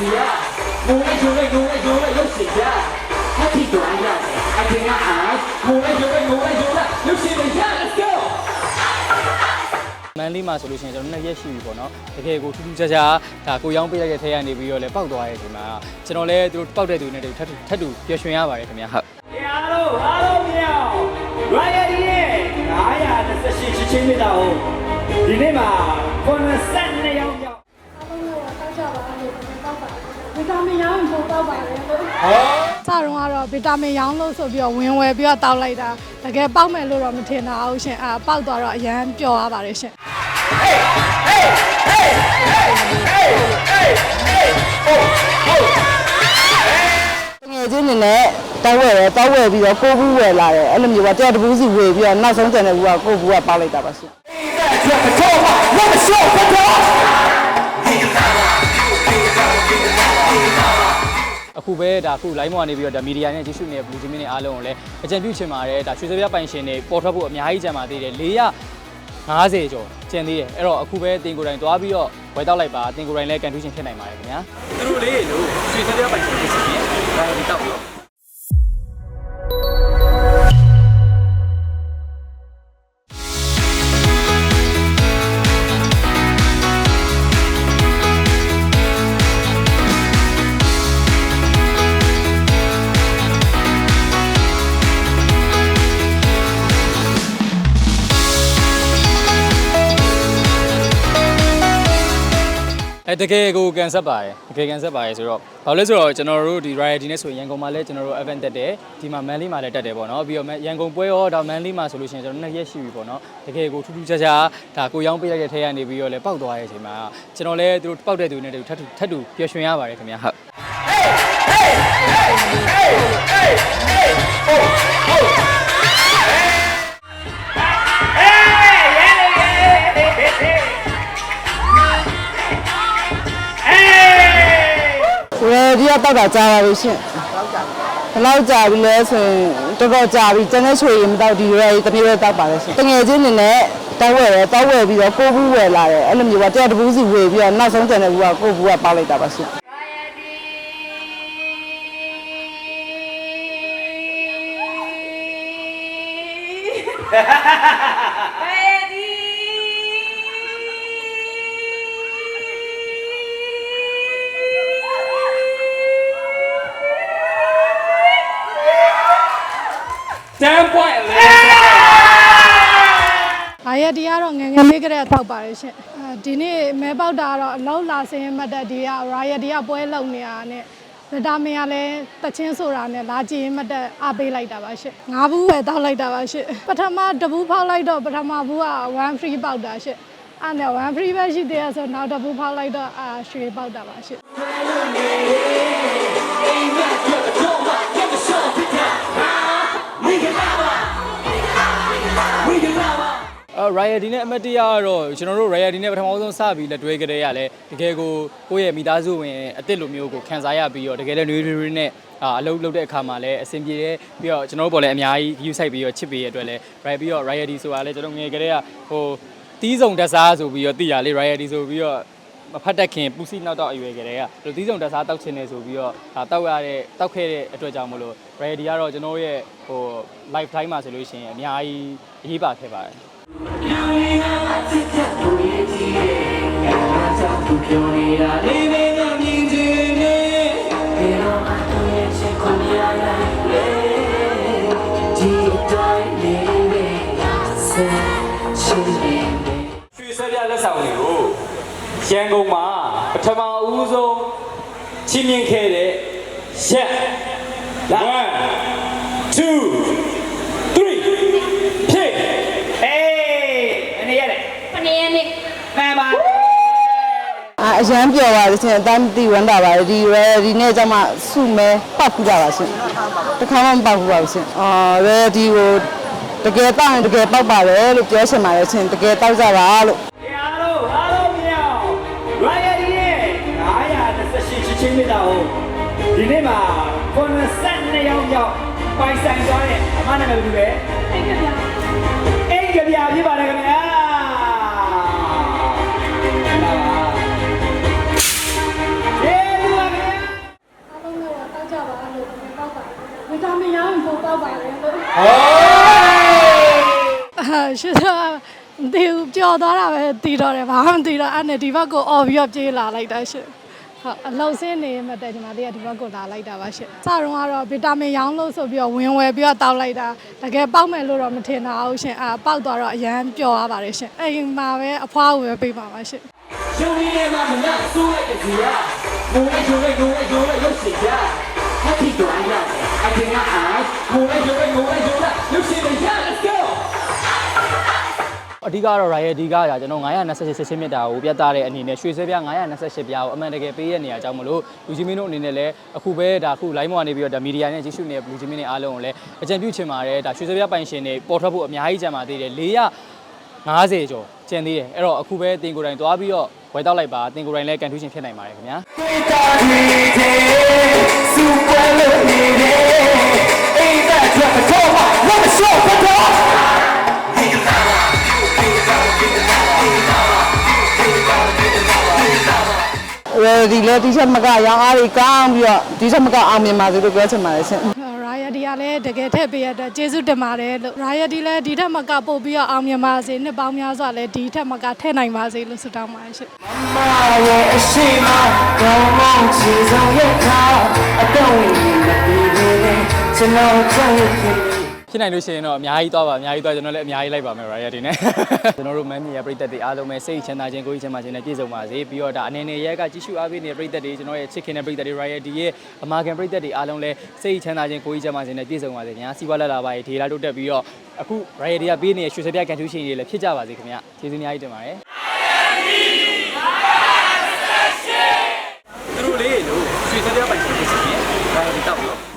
စီရငိုလိုက်ငိုလိုက်ငိုလိုက်ငိုလိုက်ရုပ်ရှင်ရအထီးတော်ရတယ်အထင်ကအားငိုလိုက်ငိုလိုက်ငိုလိုက်ငိုလိုက်ရုပ်ရှင်ရ let's go မန်လေးမှာဆိုလို့ရှိရင်ကျွန်တော်နှစ်ရက်ရှိပြီပေါ့နော်တကယ်ကိုထူးထူးခြားခြားဒါကိုရောင်းပေးလိုက်တဲ့ထဲကနေပြီးတော့လဲပောက်သွားရဲ့ဒီမှာကျွန်တော်လဲသူတို့ပောက်တဲ့သူနဲ့တူထပ်ထပ်တူပျော်ရွှင်ရပါတယ်ခင်ဗျာဟုတ်အားလုံးအားလုံးမြောက် Ryan ရဲ့918ချစ်ချင်းမိတာဟုတ်ဒီနေ့မှာ တော့ကတော့ဗီတာမင်ရောင်းလို့ဆိုပြီးတော့ဝင်ဝယ်ပြီးတော့တောက်လိုက်တာတကယ်ပေါက်မယ်လို့တော့မထင်တာဟုတ်ရှင်အာပေါက်သွားတော့အရန်ပျော်ရပါတယ်ရှင်ငယ်ချင်းနေနဲ့တောက်ဝဲတယ်တောက်ဝဲပြီးတော့ကိုဘူးဝဲလာတယ်အဲ့လိုမျိုးပါတရားတပူးစီဝေပြီးတော့နောက်ဆုံးကျန်တဲ့ဘူးကကိုဘူးကပေါက်လိုက်တာပါရှင် အခုပဲဒါအခု line မှာနေပြီးတော့ဒါမီဒီယာနဲ့ကြီးစုနေတဲ့ blue team တွေအားလုံးကိုလည်းအကြံပြုချင်ပါတယ်ဒါရွှေစပြပိုင်ရှင်တွေပေါ်ထွက်ဖို့အများကြီးကြံပါသေးတယ်450ကျော်ကျန်သေးတယ်အဲ့တော့အခုပဲတင်ကိုယ်တိုင်သွားပြီးတော့ဝယ်တောက်လိုက်ပါတင်ကိုယ်တိုင်လည်းကန်ထူးရှင်ဖြစ်နိုင်ပါတယ်ခင်ဗျာသူတို့လေးလို့ရွှေစပြပိုင်ရှင်တွေစီရ တကယ်ကိုကန်ဆက်ပါတယ်တကယ်ကန်ဆက်ပါတယ်ဆိုတော့ဘာလို့လဲဆိုတော့ကျွန်တော်တို့ဒီ Riot နဲ့ဆိုရင်ရန်ကုန်မှာလည်းကျွန်တော်တို့ event တက်တယ်ဒီမှာ Manly မှာလည်းတက်တယ်ပေါ့နော်ပြီးတော့ရန်ကုန်ပွဲရောဒါ Manly မှာဆိုလို့ရှိရင်ကျွန်တော်နှစ်ရက်ရှိပြီပေါ့နော်တကယ်ကိုထူးထူးခြားခြားဒါကိုရောင်းပေးလိုက်တဲ့ထဲကနေပြီးတော့လည်းပောက်သွားရဲ့အချိန်မှာကျွန်တော်လည်းသူတို့ပောက်တဲ့သူနဲ့တူထပ်တူထပ်တူပျော်ရွှင်ရပါတယ်ခင်ဗျာဟုတ်ဝယ်ဒီ ကတောက်တာကြားပါလို့ရှင်ဘယ်လောက်ကြာပြီလဲဆိုရင်တော်တော်ကြာပြီကျန်တဲ့ချွေရင်မတောက်ဒီရဲတမျိုးပဲတောက်ပါလေရှင်တငယ်ချင်းနေနဲ့တောက်ဝဲတယ်တောက်ဝဲပြီးတော့ကိုဘူးဝဲလာတယ်အဲ့လိုမျိုးပါတရားတပူးစီဝေပြီးတော့နောက်ဆုံးကျန်တဲ့ဘူးကကိုဘူးကပေါက်လိုက်တာပါရှင် အားရဒီကတော့ငယ်ငယ်လေးကတည်းကတောက်ပါတယ်ရှင်။အဲဒီနေ့မဲပေါက်တာကတော့အလုံးလာစင်းမှတ်တဲ့ဒီက Riot ဒီကပွဲလုံနေတာနဲ့ဗီတာမင်ကလည်းတချင်းဆိုတာနဲ့လာကြည့်ရင်မှတ်တဲ့အားပေးလိုက်တာပါရှင်။ငါးဘူးပဲတောက်လိုက်တာပါရှင်။ပထမတဘူးဖောက်လိုက်တော့ပထမဘူးက1 free ပေါက်တာရှင်။အဲ့နဲ့1 free ပဲရှိသေးရဆိုနောက်တဘူးဖောက်လိုက်တော့အာရွှေပေါက်တာပါရှင်။ Riot နဲ့အမတ်တရားကတော့ကျွန်တော်တို့ Riot နဲ့ပထမဆုံးစပြီးလက်တွဲကြတဲ့ရလဲတကယ်ကိုကိုယ့်ရဲ့မိသားစုဝင်အစ်စ်လိုမျိုးကိုခံစားရပြီးတော့တကယ်လည်းနွေးနွေးနဲ့အာအလုပ်လုပ်တဲ့အခါမှာလည်းအဆင်ပြေတယ်ပြီးတော့ကျွန်တော်တို့ပေါ်လည်းအများကြီး view ဆိုင်ပြီးတော့ချစ်ပေးရတဲ့အတွက်လည်း Riot ပြီးတော့ Riot ဆိုတာလည်းကျွန်တော်ငယ်ကလေးကဟိုတီးစုံတက်စားဆိုပြီးတော့သိရလေ Riot ဆိုပြီးတော့မဖတ်တတ်ခင်ပူစီနောက်တော့အရွယ်ကလေးကဒီတီးစုံတက်စားတောက်ချင်နေဆိုပြီးတော့ဒါတောက်ရတဲ့တောက်ခဲ့တဲ့အတွက်ကြောင့်မလို့ Riot ကတော့ကျွန်တော်ရဲ့ဟို live time မှာဆိုလို့ရှိရင်အများကြီးအရေးပါခဲ့ပါတယ်လူ ရွှေဆွဲပြလက်ဆောင်တွေကိုရန်ကုန်မှာပထမဦးဆုံးချင်းမြင့်ခဲ့တဲ့ရက်1 2 အာအရန်ပြောပါလို့ရှင်အတမ်းတိဝမ်းတာပါလေဒီရဲဒီနေ့ကျမှစုမဲပောက်ခူတာပါရှင်တခါမှမပောက်ဘူးပါဘူးရှင်အာရဲဒီကိုတကယ်တောက်ရင်တကယ်ပောက်ပါလေလို့ပြောချင်ပါတယ်ရှင်တကယ်တောက်ကြပါလို့အားလုံးအားလုံးမြောက် Ryan ရဲ့928ချစ်ချင်းမြတ်တာကိုဒီနေ့မှာ92ရောက်မြောက်ပိုင်ဆိုင်သွားတဲ့အမနာမည်ဘယ်လိုလဲအိမ်ကပြအိမ်ကပြပြပါတယ် ရှစ်တာမသိဘူးပျော်သွားတာပဲတီတော့တယ်ဘာမှမသိတော့အဲ့နဲ့ဒီဘက်ကိုအော်ပြီးတော့ပြေးလာလိုက်တာရှစ်ဟုတ်အလောက်စင်းနေမှတက်ညီမလေးကဒီဘက်ကိုလာလိုက်တာပါရှင့်။စတော့ကတော့ဗီတာမင်ရောင်းလို့ဆိုပြီးတော့ဝင်ဝယ်ပြီးတော့တောက်လိုက်တာတကယ်ပေါက်မယ်လို့တော့မထင်တာဘူးရှင့်။အာပေါက်သွားတော့အရန်ပျော်ရပါတယ်ရှင့်။အိမ်မှာပဲအဖွားကိုပဲပေးပါပါရှင့်။ရှင်ကြီးလေးမှမနာဆိုးလိုက်တဲ့ကြီးကငိုလိုက်ငိုလိုက်ငိုလိုက်ငိုလိုက်ရုပ်စီကြ။ဟက်ပီတော့အရာအပြင်ကအားငိုလိုက်ငိုလိုက်ငိုလိုက် အဓိကတော့ riot ဒီကရာကျွန်တော်928စစ်ချင်းမြတ်တာကိုပြတ်သားတဲ့အနေနဲ့ရွှေစဲပြ928ပြားကိုအမှန်တကယ်ပေးရနေရအကြောင်းမလို့လူကြီးမင်းတို့အနေနဲ့လည်းအခုပဲဒါအခု line ပေါ်ကနေပြီးတော့ဒါမီဒီယာနဲ့ကြည့်ရှုနေတဲ့လူကြီးမင်းတွေအားလုံးကိုလည်းအကြံပြုချင်ပါတယ်ဒါရွှေစဲပြပိုင်ရှင်တွေပေါ်ထွက်ဖို့အများကြီးကြံပါသေးတယ်450ကျော်ကျန်သေးတယ်အဲ့တော့အခုပဲတင်ကိုယ်တိုင်သွားပြီးတော့ဝယ်တောက်လိုက်ပါတင်ကိုယ်တိုင်လည်းကန်ထူးရှင်ဖြစ်နိုင်ပါတယ်ခင်ဗျာ ဒီလေဒီချက်မကရောင်းအားတွေကောင်းပြီးတော့ဒီချက်မကအောင်မြင်ပါစေလို့ပြောချင်ပါတယ်ရှင်ရာယဒီကလည်းတကယ်ထည့်ပေးရတဲ့ကျေးဇူးတင်ပါတယ်လို့ရာယဒီလည်းဒီထက်မကပို့ပြီးတော့အောင်မြင်ပါစေနှစ်ပေါင်းများစွာလည်းဒီထက်မကထည့်နိုင်ပါစေလို့ဆုတောင်းပါတယ်ရှင်妈ရဲ့အရှိမကောင်းကောင်းချီဆောင်ရထားအတော့ဝင်မပြီးဘူးကျွန်တော်ကြောက်ရင် ဖြစ်နိုင်လို့ရှိရင်တော့အများကြီးသွားပါအများကြီးသွားကျွန်တော်လည်းအများကြီးလိုက်ပါမယ် rider တွေနဲ့ကျွန်တော်တို့မမ်းမြေရပြိသက်တွေအားလုံးပဲစိတ်ချမ်းသာခြင်းကိုယ်ချမ်းသာခြင်းနဲ့ပြည့်စုံပါစေပြီးတော့ဒါအနေနဲ့ရက်ကကြီးစုအားပေးနေတဲ့ပြိသက်တွေကျွန်တော်ရဲ့ချစ်ခင်တဲ့ပြိသက်တွေ rider တွေရဲ့အမာခံပြိသက်တွေအားလုံးလည်းစိတ်ချမ်းသာခြင်းကိုယ်ချမ်းသာခြင်းနဲ့ပြည့်စုံပါစေခင်ဗျာစီးပွားလက်လာပါရေဒေလာတို့တက်ပြီးတော့အခု rider တွေကပေးနေတဲ့ရွှေစပြကန်ထူးရှင်တွေလည်းဖြစ်ကြပါစေခင်ဗျာကျေးဇူးအများကြီးတင်ပါတယ်သူတို့လေးလို့ရွှေစပြပိုင်ရှင်ဖြစ်စီရဲ့ဒါဒီတော့